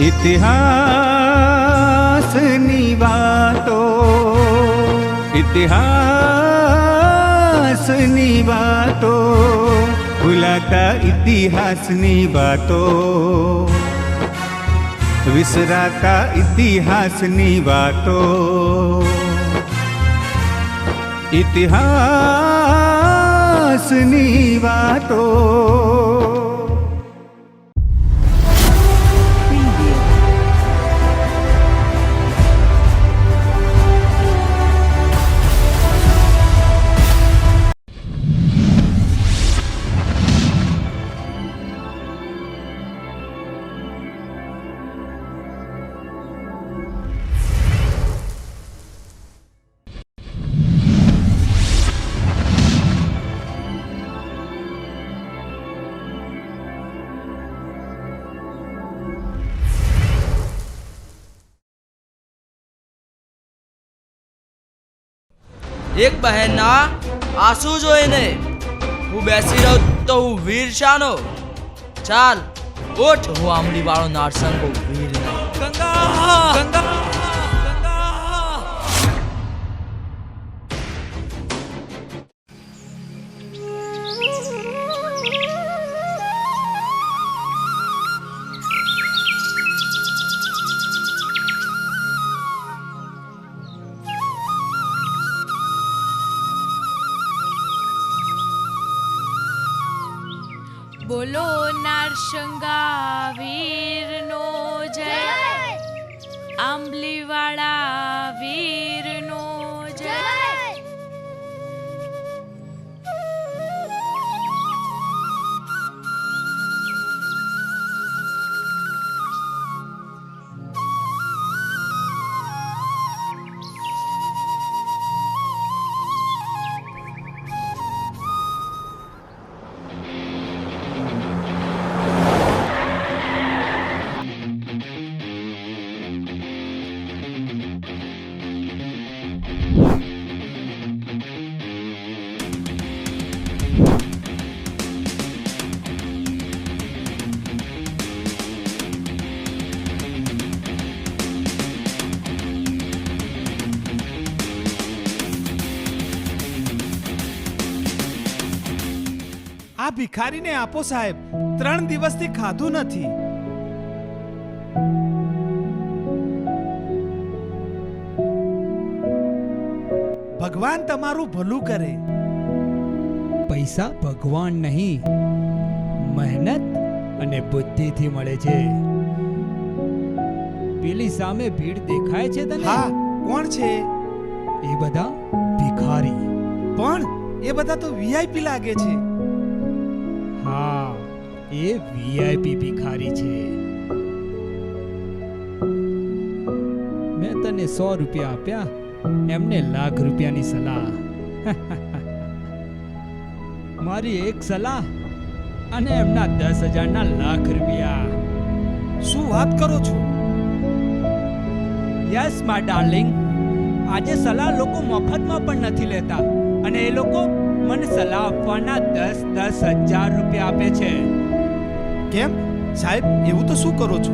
ઇતિહાસની વાતો. ઇતિહાસની વાતો. ભૂલાતા ઇતિહાસની વાતો. વિસરાતા ઇતિહાસની વાતો. ઇતિહાસની વાતો. એક બહેનના આંસુ જોઈને હું બેસી રહું તો હું વીર શાનો. ચાલ ઓઠ હું આમલી વાળો નારસંગ વીર ગંગા ગંગા. બોલો નારસંગા વીરનો જય. આંબલીવાળા વીરનો ભિખારીને આપો સાહેબ. ત્રણ દિવસથી ખાધું નથી. ભગવાન તમારું ભલું કરે. પૈસા ભગવાન નહીં. મહેનત અને બુદ્ધિથી મળે છે. પેલી સામે ભીડ દેખાય છે તને? હા કોણ છે? એ બધા ભિખારી. પણ એ બધા તો વીઆઈપી લાગે છે. એ વીઆઈપી ભિખારી છે. મેં તને સો રૂપિયા આપ્યા, એમને લાખ રૂપિયાની સલાહ. મારી એક સલાહ અને એમના દસ હજારના લાખ રૂપિયા. શું વાત કરો છો? યસ મા ડાર્લિંગ. આજે સલાહ લોકો મફતમાં પણ નથી લેતા અને એ લોકો મને સલાહ આપવાના દસ દસ હજાર રૂપિયા આપે છે. કેમ? સાહેબ એવું તો શું કરો છો?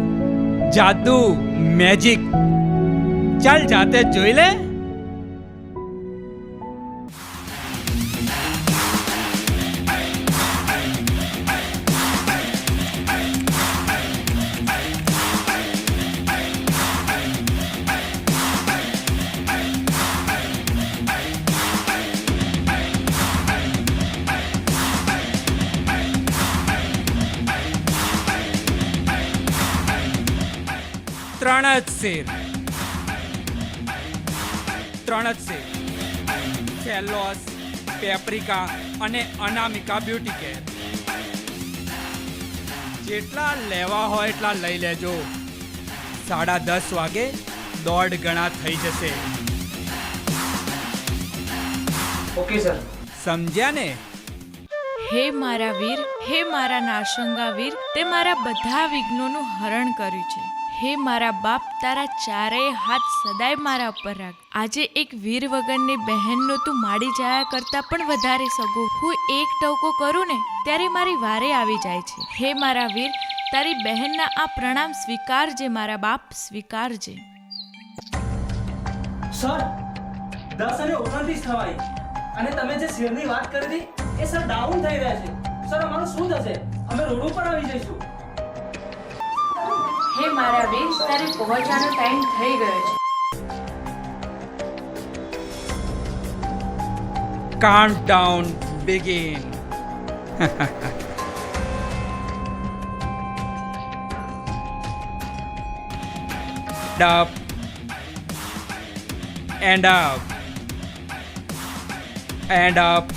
જાદુ મેજિક ચાલ જાતે જોઈ લે. ત્રણ જ શેર. ત્રણ જ શેર. સેલોસ પેપ્રિકા અને અનામિકા બ્યુટી કેર. જેટલા લેવા હોય એટલા લઈ લેજો. સાડા દસ વાગે દોઢ ગણા થઈ જશે. Okay sir. સમજ્યા ને? હે મારા વીર હે મારા નાશંગા વીર તે મારા બધા વિઘ્નોનું હરણ કર્યું છે. હે મારા બાપ, તારા ચારેય હાથ સદાય મારા ઉપર રાખ. આજે એક વીર વગરની બહેનનો તું માડી જાયા કરતા પણ વધારે સગો. હું એક ટવકો કરું ને, ત્યારે મારી વારે આવી જાય છે. હે મારા વીર, તારી બહેનના આ પ્રણામ સ્વીકારજે મારા બાપ, સ્વીકારજે. સર, દસ અને ઓગણત્રીસ થવાય. અને તમે જે શેરની વાત કરી હતી એ સર ડાઉન થઈ રહ્યા છે. સર, અમારું શું થશે? અમે રોડ ઉપર આવી જઈશું. હે મારા વીર તારે પહોંચવાનો ટાઈમ થઈ ગયો છે Countdown begin. up and up and up.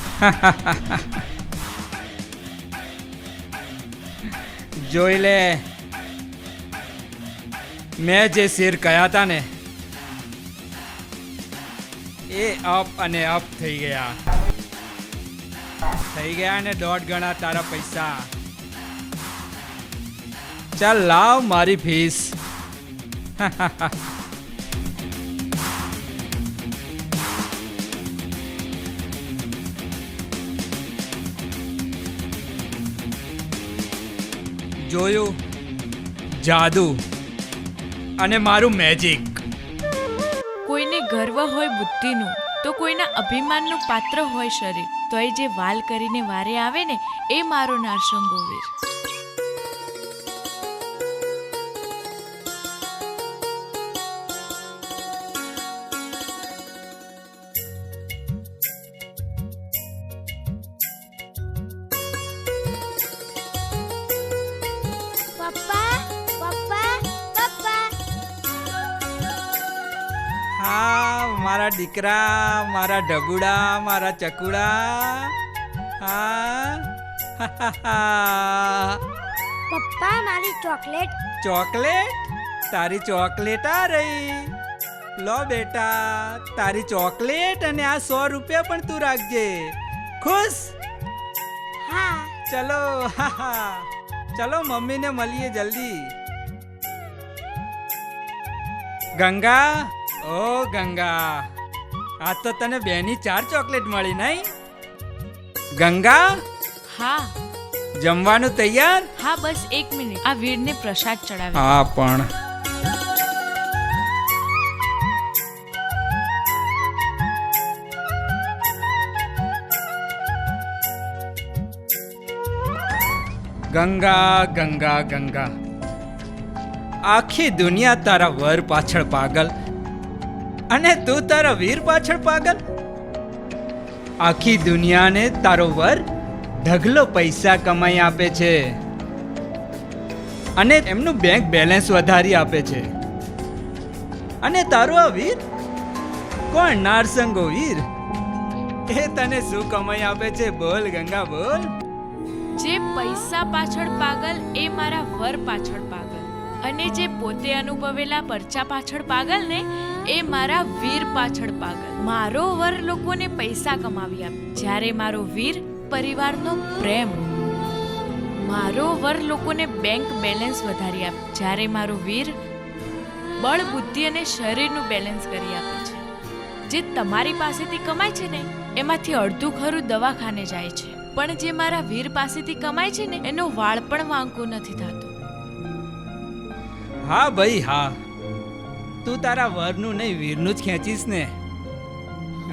જોઈ લે મેં જે શેર કહ્યા હતા ને, એ અપ અને અપ થઈ ગયા. થઈ ગયા ને દોઢ ગણા તારા પૈસા. ચાલ લાવ મારી ફીસ જોયું? જાદુ. અને મારું મેજિક કોઈને ગર્વ હોય બુદ્ધિનું, તો કોઈના અભિમાનનું પાત્ર હોય શરીર. તો એ જે વાલ કરીને વારે આવે ને, એ મારો નારસંગો વીર દીકરા મારા ઢબુડા મારા ચકુડા. હા. પપ્પા મારી ચોકલેટ. ચોકલેટ? તારી ચોકલેટ આ રહી. લો બેટા તારી ચોકલેટ અને આ સો રૂપિયા પણ તું રાખજે. ખુશ? હા. ચલો હા હા. ચલો મમ્મીને મળીએ જલ્દી. ગંગા ઓ ગંગા. આજ તો તને બેની ચાર ચોકલેટ મળી નહીં? ગંગા? હા. જમવાનું તૈયાર? હા બસ એક મિનિટ. આ વીરને પ્રસાદ ચડાવે. હા પણ. ગંગા ગંગા ગંગા. આખી દુનિયા તારા વર પાછળ પાગલ. અને તું તારા વીર પાછળ પાગલ? આખી દુનિયાને તારો વર ઢગલો પૈસા કમાઈ આપે છે. અને એમનું બેંક બેલેન્સ વધારી આપે છે. અને તારો આ વીર? કોણ નારસંગો વીર? એ તને શું કમાઈ આપે છે? બોલ ગંગા, બોલ. જે પૈસા પાછળ પાગલ, એ મારા વર પાછળ પાગલ. અને જે પોતે અનુભવેલા પરચા પાછળ પાગલ ને એ મારા વીર પાછળ પાગલ. મારો વર લોકોને પૈસા કમાવી આપે. જ્યારે મારો વીર પરિવારનો પ્રેમ. મારો વર લોકોને બેંક બેલેન્સ વધારી આપે. જ્યારે મારો વીર બળ, બુદ્ધિ અને શરીરનું બેલેન્સ કરી આપે છે. જે તમારી પાસેથી કમાય છે ને, એમાંથી અડધું ખરું દવાખાને જાય છે. પણ જે મારા વીર પાસેથી કમાય છે ને, એનો વાળ પણ વાંકો નથી થતો. હા ભાઈ, હા. તું તારા વરનું નહીં વીરનું જ ખેંચીશ ને.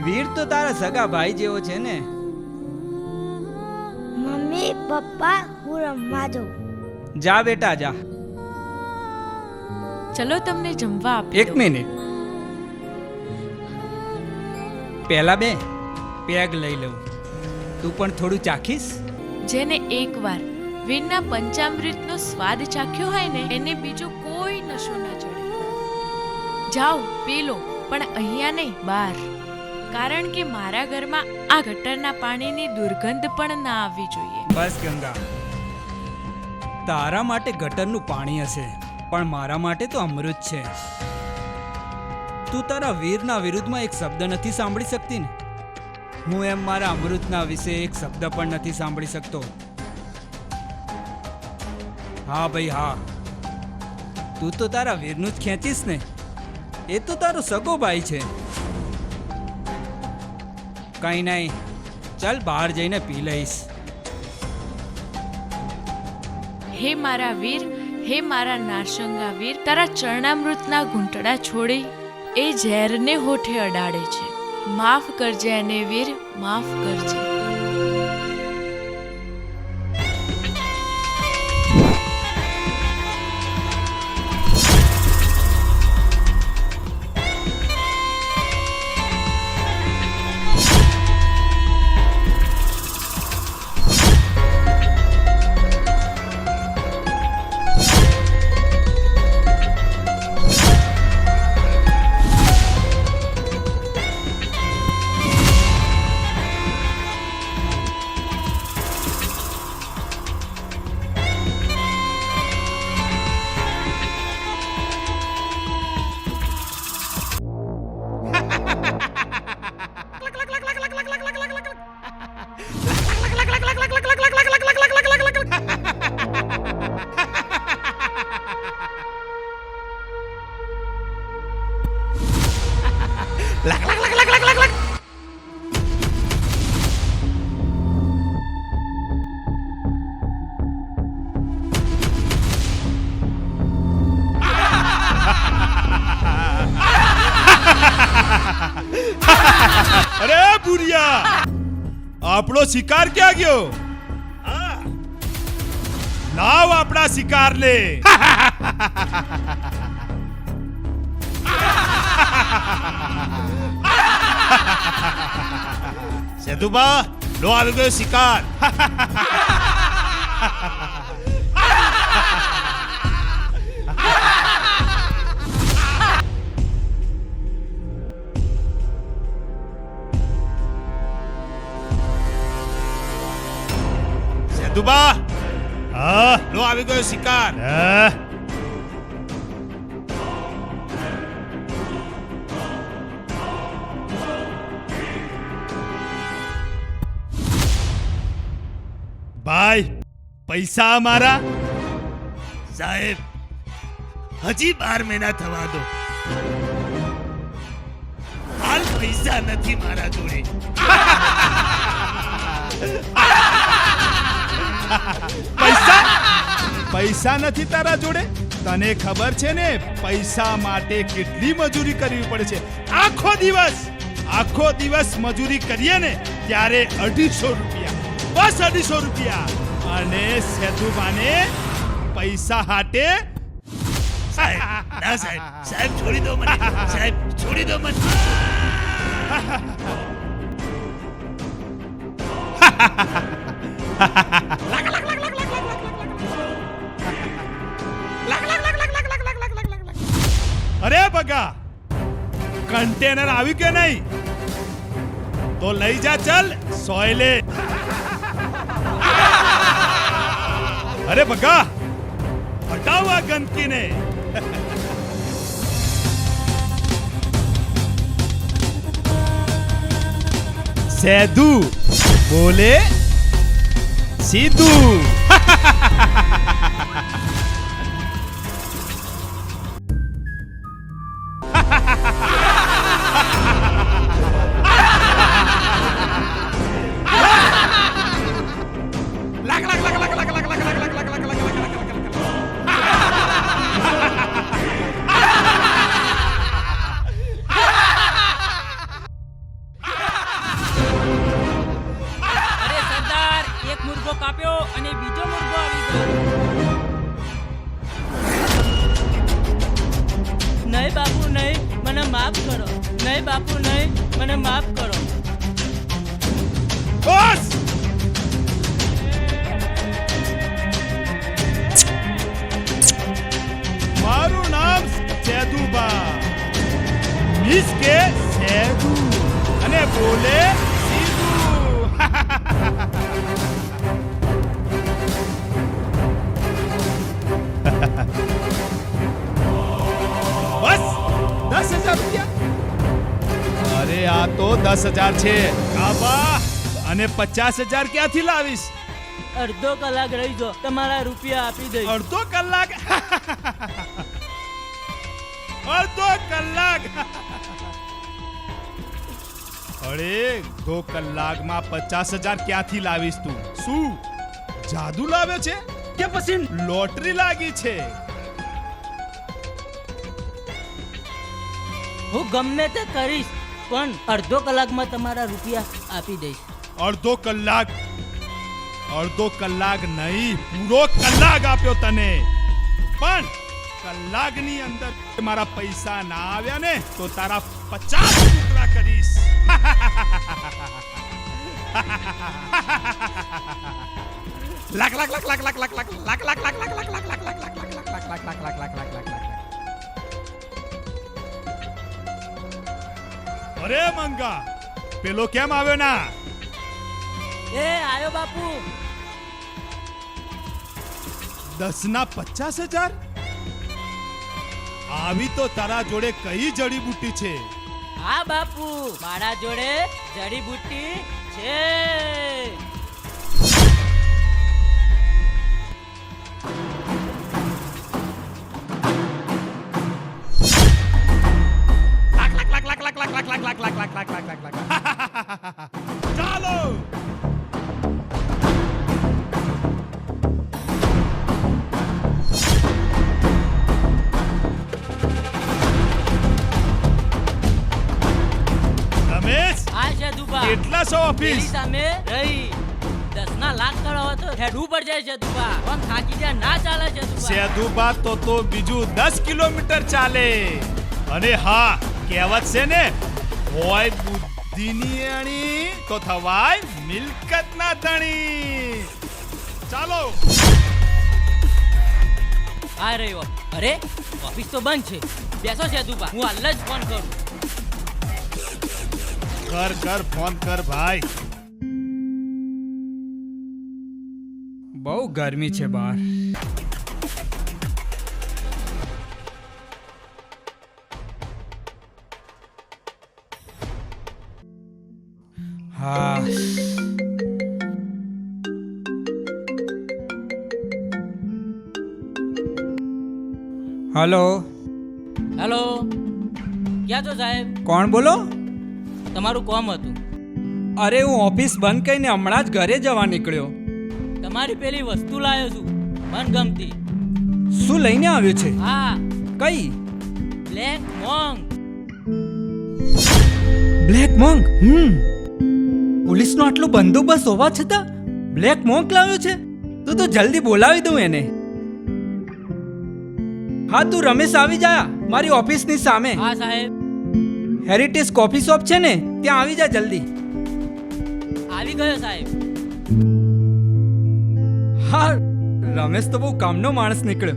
વીર તો તારા સગા ભાઈ જેવો છે ને. મમ્મી પપ્પા હું રમવા જાઉં. જા બેટા જા. ચલો તમને જમવા આપી એક મિનિટ. પહેલા બે પેગ લઈ લઉં. તું પણ થોડું ચાખીશ? જેને એકવાર વીરના પંચામૃતનો સ્વાદ ચાખ્યો હોય ને એને બીજો કોઈ નશો ના ચડે. જાઓ પી લો પણ અહીંયા નહીં, બહાર. કારણ કે મારા ઘરમાં આ ગટરના પાણીની દુર્ગંધ પણ ના આવવી જોઈએ. બસ ગંગા. તારા માટે ગટરનું પાણી હશે, પણ મારા માટે તો અમૃત છે. તું તારા વીરના વિરુદ્ધમાં એક શબ્દ નથી સાંભળી શકતી ને? હું એમ મારા અમૃતના વિશે એક શબ્દ પણ નથી સાંભળી શકતો. હા ભાઈ, હા. તું તો તારા વીરનું જ ખેંચીશ ને? એ તો તારો સગો ભાઈ છે. કઈ નહીં, ચાલ બહાર જઈને પી લઈશ. હે મારા વીર, હે મારા નારસંગા વીર, તારા ચરણામૃતના ઘૂંટડા છોડી એ ઝેરને હોઠે અડાડે છે. માફ કરજે એને વીર, માફ કરજે. આપણા શિકાર લે સેતુબા લો આવી ગયો શિકાર સેતુબા હા. લો આવી ગયો શિકાર. ભાઈ પૈસા અમારા? સાહેબ હજી બાર મહિના થવા દો. હાલ પૈસા નથી મારા જોડે. પૈસા? પૈસા નથી તારા જોડે? તને ખબર છે ને પૈસા માટે કેટલી મજૂરી કરવી પડે છે? આખો દિવસ આખો દિવસ મજૂરી કરીએ ને ત્યારે અઢીસો રૂપિયા. બસ અઢીસો રૂપિયા. અને સેતુબાને પૈસા હાટે સાહેબ ના સાહેબ સાહેબ છોડી દો મને સાહેબ છોડી દો મને. કન્ટેનર આવ્યું કે નહીં તો લઈ જા ચલ સોયલે અરે બગા હટાવ આ ગંદકીને સેદુ બોલે સીધું બસ મારું નામ સેદુબા. મિસ કે સેદુ. અને બોલે બસ, દસ હજાર રૂપિયા. અરે, આ તો દસ હજાર છે. અને પચાસ હજાર ક્યાંથી લાવીશ? અડધો કલાક રહી જો તમારા રૂપિયા આપી દઈશ. અડધો કલાક? અડધો કલાક? અરે દો કલાકમાં પચાસ હજાર ક્યાંથી લાવીશ તું? શું જાદુ લાવે છે? કે પછી? લોટરી લાગી છે. હું ગમે તે કરીશ પણ અડધો કલાકમાં તમારા રૂપિયા આપી દઈશ. અડધો કલાક અડધો કલાક નહીં પૂરો કલાક આપ્યો તને પણ કલાકની અંદર મારા પૈસા ના આવ્યા ને તો તારા પચાસ ટુકડા કરીશ લાખ લાખ લાખ લાખ લાખ લાખ લાખ લાખ અરે મંગા પેલો કેમ આવ્યો ના એ આયો બાપુ. દસ ના પચાસ હજાર? આવી તો તારા જોડે કઈ જડીબુટ્ટી છે? હા બાપુ મારા જોડે જડીબુટ્ટી છે. સેદુબા તો તો બીજું દસ કિલોમીટર ચાલે. અને હા કહેવત છે ને હોય બુદ્ધિની અણી તો થવાય મિલકત ના ધણી. ચાલો. આ રહ્યો અરે ઓફિસ તો બંધ છે. બેસો છે દુબા હું હાલ જ ફોન કરું. કર કર ફોન કર ભાઈ. બહુ ગરમી છે બહાર. હલો. હેલો. ક્યાં છો સાહેબ? કોણ બોલો? તમારું કોમ હતું. અરે હું ઓફિસ બંધ કરીને હમણાં જ ઘરે જવા નીકળ્યો. તમારી પેલી વસ્તુ લાવ્યો છું મનગમતી. શું લઈને આવ્યો છે? હા. કઈ? બ્લેક મોંગ બ્લેક મોંગ હમ. પોલીસનો આટલો બંદોબસ્ત હોવા છતાં બ્લેક મોંગ લાવ્યો છે. તો તો જલ્દી બોલાવી દઉં એને. હા તું રમેશ આવી જા. મારી ઓફિસની સામે. હા સાહેબ. હેરિટેજ કોફી શોપ છે ને ત્યાં આવી જા જલ્દી. આવી ગયો સાહેબ. હા રમેશ તો બહુ કામનો માણસ નીકળ્યો.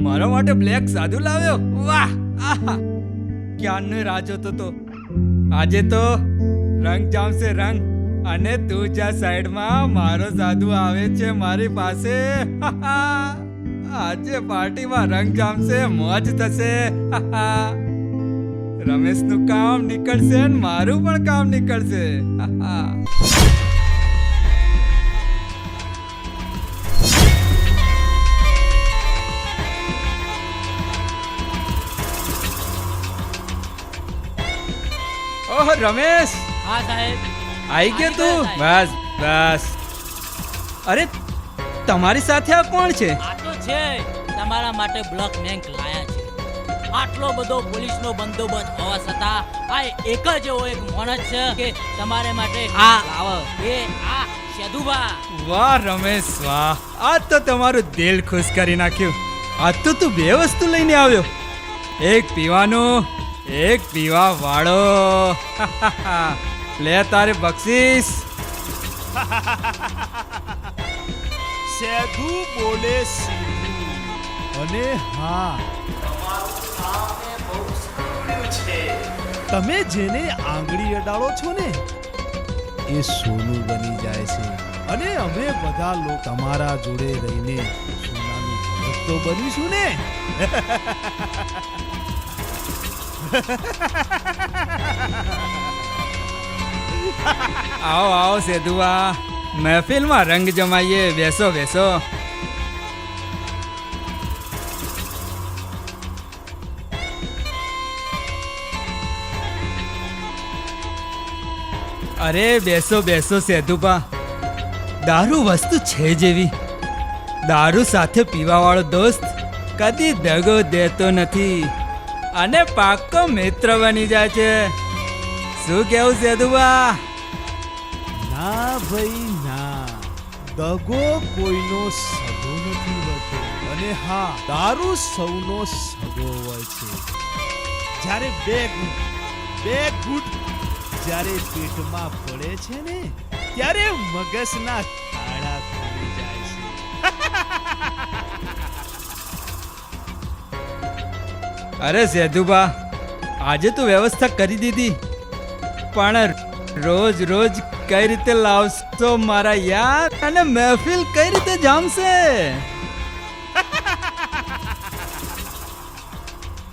મારા માટે બ્લેક સાધુ લાવ્યો. વાહ! આહા! ક્યારનો રાહ જોતો તો? આજે તો રંગ જામશે રંગ અને તું જ્યાં સાઈડમાં મારો સાધુ આવે છે મારી પાસે. આજે પાર્ટીમાં રંગ જામશે મોજ થશે. રમેશનું કામ નીકળશે ને મારું પણ કામ નીકળશે. ઓહ રમેશ! હા સાહેબ. આવી ગયો તું બસ બસ. અરે તમારી સાથે આ કોણ છે? આ તો છે. તમારા માટે બ્લોક બેંક લાયા છે. આટલો બધો પોલીસનો બંદોબસ્ત હોવા છતાં આ એક જ એવો એક માણસ છે કે તમારે માટે આ આવ એ આ સેદુભા વાહ રમેશ વાહ. આ તો તમારું દિલ ખુશ કરી નાખ્યું. આ તો તું બે વસ્તુ લઈને આવ્યો. એક પીવાનું એક પીવા વાળો લે તારે બક્ષીસ. સેધુ બોલે સીધું અને હા. તમે જેને આંગળી અડાડો છો ને, એ સોનું બની જાય છે. અને અમે બધા લોકો તમારા જોડે રહીને સોનાનું તો બનીશું ને. આવો આવો સેધુઆ મહેફિલમાં રંગ જમાઈએ, બેસો બેસો. અરે, બેસો બેસો સેધુપા દારૂ વસ્તુ છે જેવી. દારૂ સાથે પીવાવાળો દોસ્ત કદી દગો દેતો નથી. અને પાક્કો મિત્ર બની જાય છે. શું કેવું સેદુબા ના ભાઈ, ના. દગો કોઈનો સગો નથી હોતો. અને હા, દારૂ સૌનો સગો હોય છે. જ્યારે બે બે ઘૂંટ જ્યારે પેટમાં પડે છે ને ત્યારે મગજના ખાડા ખુલી જાય છે. અરે સેધુબા આજે તો વ્યવસ્થા કરી દીધી. પણ રોજ રોજ કઈ રીતે લાવશો મારા યાર? અને મહેફિલ કઈ રીતે જામશે?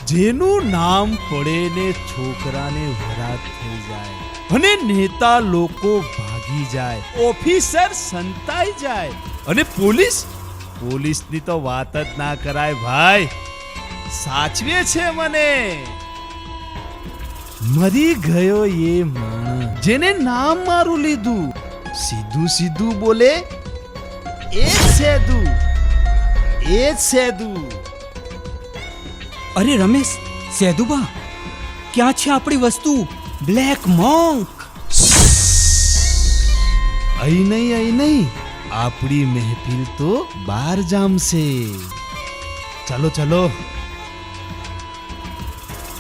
જેનું નામ પડે ને છોકરાને વરાત થઈ જાય. અને નેતા લોકો ભાગી જાય, ઓફિસર સંતાઈ જાય અને પોલીસ, પોલીસની તો વાત જ ના કરાય ભાઈ. સાચવે છે મને. મરી ગયો એ માણસ, જેને નામ મારું લીધું. સીધું સીધું બોલે, એ સેદુ એ સેદુ. અરે રમેશ, સેદુબા, ક્યાં છે આપણી વસ્તુ? બ્લેક મોંક અહીં નહીં અહીં નહીં આપણી મહેફિલ તો બાર જામશે ચલો ચલો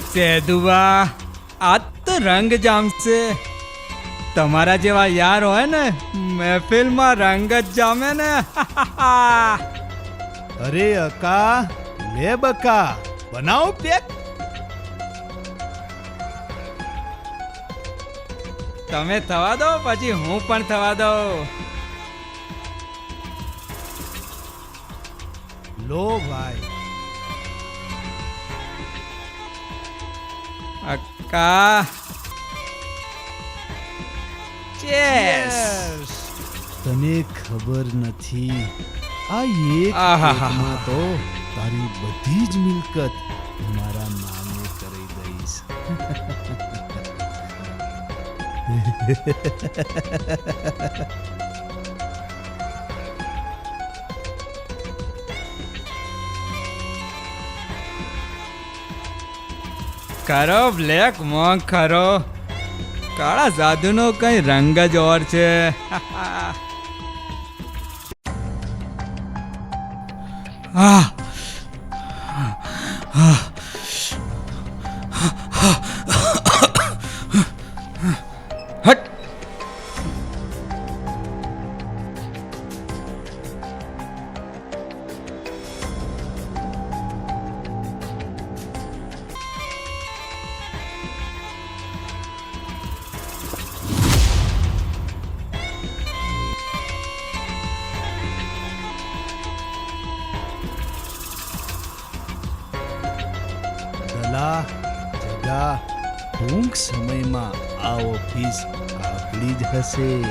સેદુબા આ તો રંગ જામશે તમારા જેવા યાર હોય ને મહેફિલમાં રંગ જ જામે ને અરે અકા લે બકા બનાવો પેક તમે થવા દો પછી હું પણ થવા દઉં. લો ભાઈ. અક્કા. ચેસ તને ખબર નથી આ એક આહાહા. તો તારી બધી જ મિલકત મારા ખરો બ્લેક મોંક ખરો કાળા જાદુનો કઈ રંગ જ ઓર છે. સમયમાં આ ઓફિસ આપણી જ હશે.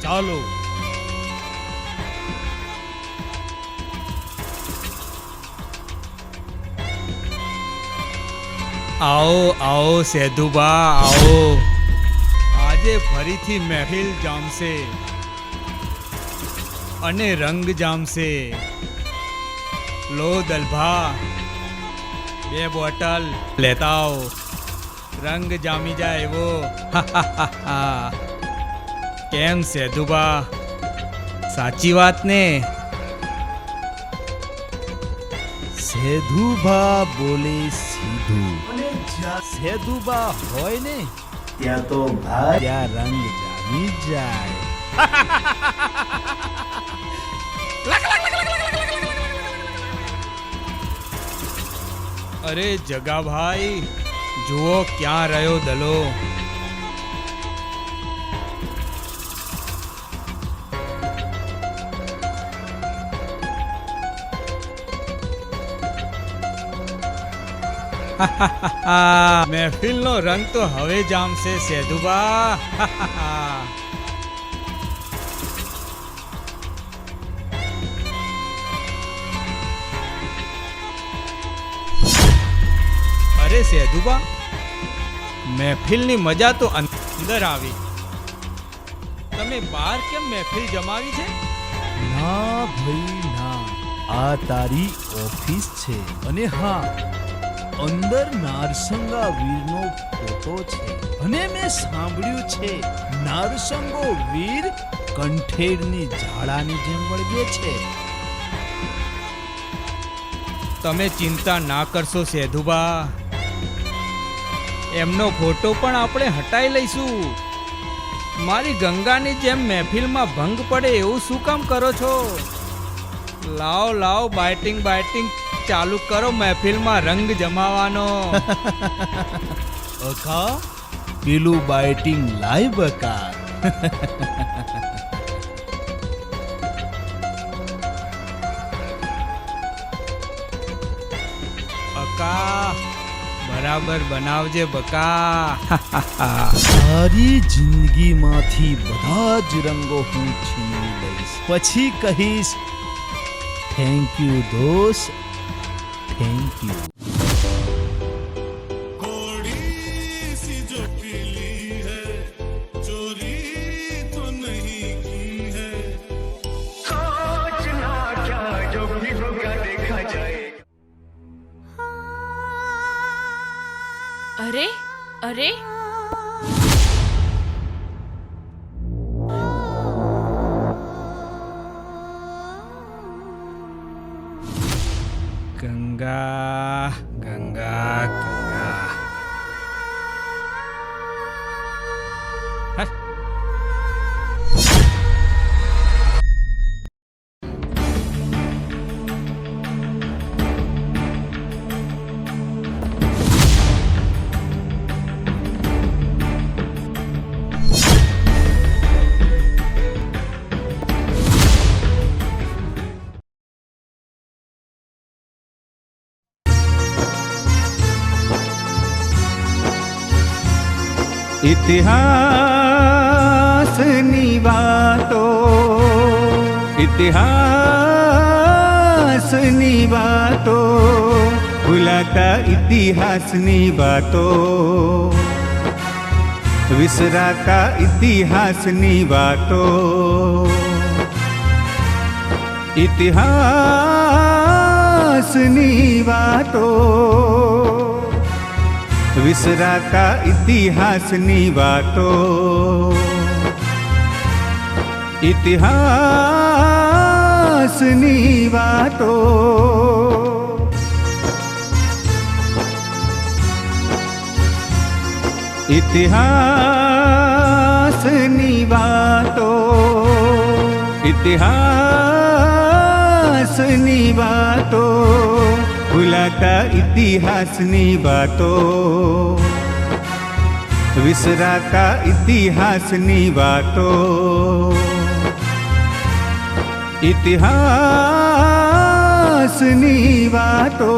ચાલો. આવો આવો સેધુબા આવો. આજે ફરીથી મહેલ જામશે અને રંગ જામશે. લો દલભા. બે બોટલ. લેતા આવો રંગ જામી જાય એવો. કેમ સેધુબા સાચી વાત ને? સેધુબા બોલે સીધું. સેધુબા હોય ને? ત્યાં તો ભાઈ રંગ જામી જાય. અરે જગાભાઈ જુઓ ક્યાં રહ્યો દલો. મહેફિલનો રંગ તો હવે જામશે સેધુબા અરે સેધુબા મહેફિલની મજા તો અંદર આવી. તમે બહાર કેમ મહેફિલ જમાવી છે? ના ભાઈ ના. આ તારી ઓફિસ છે. અને હા અંદર નારસંગા વીરનો ફોટો છે. અને મેં સાંભળ્યું છે નારસંગો વીર કંઠેરની ઝાડાની જેમ વળગે છે. તમે ચિંતા ના કરશો સેધુબા એમનો ફોટો પણ આપણે હટાઈ લઈશું. મારી ગંગાની જેમ મહેફિલમાં ભંગ પડે એવું શું કામ કરો છો? લાવ લાવ બાઇટિંગ બાઇટિંગ. ચાલુ કરો મહેફિલમાં રંગ જમાવાનો. અકા પેલું બાઇટિંગ લાઈવ અકા બકા બરાબર બનાવજે બકા. તારી જિંદગીમાંથી બધા જ રંગો હું છીનવી લઈશ. પછી કહીશ થેન્ક યુ દોસ્ત. હટ. ઇતિહાસની વાતો ભૂલાતા ઇતિહાસની વાતો વિસરાતા ઇતિહાસની વાતો ઇતિહાસની વાતો વિસરાતા ઇતિહાસની વાતો ઇતિહાસની વાતો ઇતિહાસની વાતો ઇતિહાસની વાતો ભૂલાતા ઇતિહાસની વાતો વિસરાતા ઇતિહાસની વાતો ઇતિહાસની વાતો.